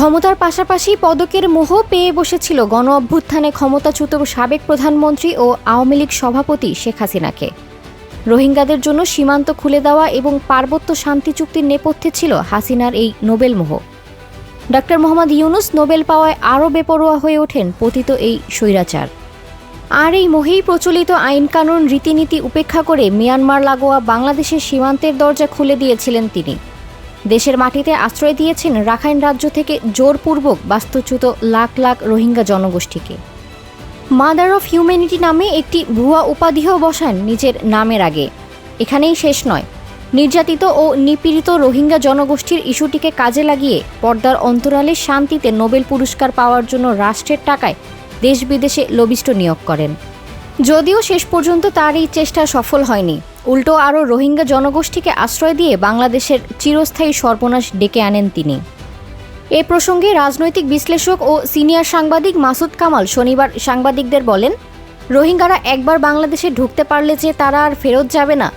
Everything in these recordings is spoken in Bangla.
ক্ষমতার পাশাপাশি পদকের মোহ পেয়ে বসেছিল গণ অভ্যুত্থানে ক্ষমতাচ্যুত সাবেক প্রধানমন্ত্রী ও আওয়ামী লীগ সভাপতি শেখ হাসিনাকে। রোহিঙ্গাদের জন্য সীমান্ত খুলে দেওয়া এবং পার্বত্য শান্তি চুক্তির নেপথ্যে ছিল হাসিনার এই নোবেল মোহ। ডক্টর মোহাম্মদ ইউনুস নোবেল পাওয়ায় আরও বেপরোয়া হয়ে ওঠেন পতিত এই স্বৈরাচার। আর এই মোহেই প্রচলিত আইনকানুন রীতিনীতি উপেক্ষা করে মিয়ানমার লাগোয়া বাংলাদেশের সীমান্তের দরজা খুলে দিয়েছিলেন তিনি। দেশের মাটিতে আশ্রয় দিয়েছেন রাখাইন রাজ্য থেকে জোরপূর্বক বাস্তুচ্যুত লাখ লাখ রোহিঙ্গা জনগোষ্ঠীকে। মাদার অফ হিউম্যানিটি নামে একটি ভুয়া উপাধিও বসান নিজের নামের আগে। এখানেই শেষ নয়। নির্যাতিত ও নিপীড়িত রোহিঙ্গা জনগোষ্ঠীর ইস্যুটিকে কাজে লাগিয়ে পর্দার অন্তরালে শান্তিতে নোবেল পুরস্কার পাওয়ার জন্য রাষ্ট্রের টাকায় দেশ বিদেশে লবিষ্ট নিয়োগ করেন। যদিও শেষ পর্যন্ত তার এই চেষ্টা সফল হয়নি। উল্টো আরও রোহিঙ্গা জনগোষ্ঠীকে আশ্রয় দিয়ে বাংলাদেশের চিরস্থায়ী সর্বনাশ ডেকে আনেন তিনি। এ প্রসঙ্গে রাজনৈতিক বিশ্লেষক ও সিনিয়র সাংবাদিক মাসুদ কামাল শনিবার সাংবাদিকদের বলেন, রোহিঙ্গারা একবার বাংলাদেশে ঢুকতে পারলে যে তারা আর ফেরত যাবে না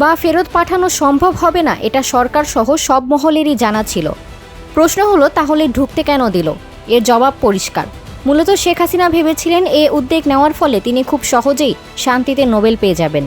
বা ফেরত পাঠানো সম্ভব হবে না, এটা সরকার সহ সব মহলেরই জানা ছিল। প্রশ্ন হলো, তাহলে ঢুকতে কেন দিল? এর জবাব পরিষ্কার। মূলত শেখ হাসিনা ভেবেছিলেন এ উদ্যোগ নেওয়ার ফলে তিনি খুব সহজেই শান্তিতে নোবেল পেয়ে যাবেন।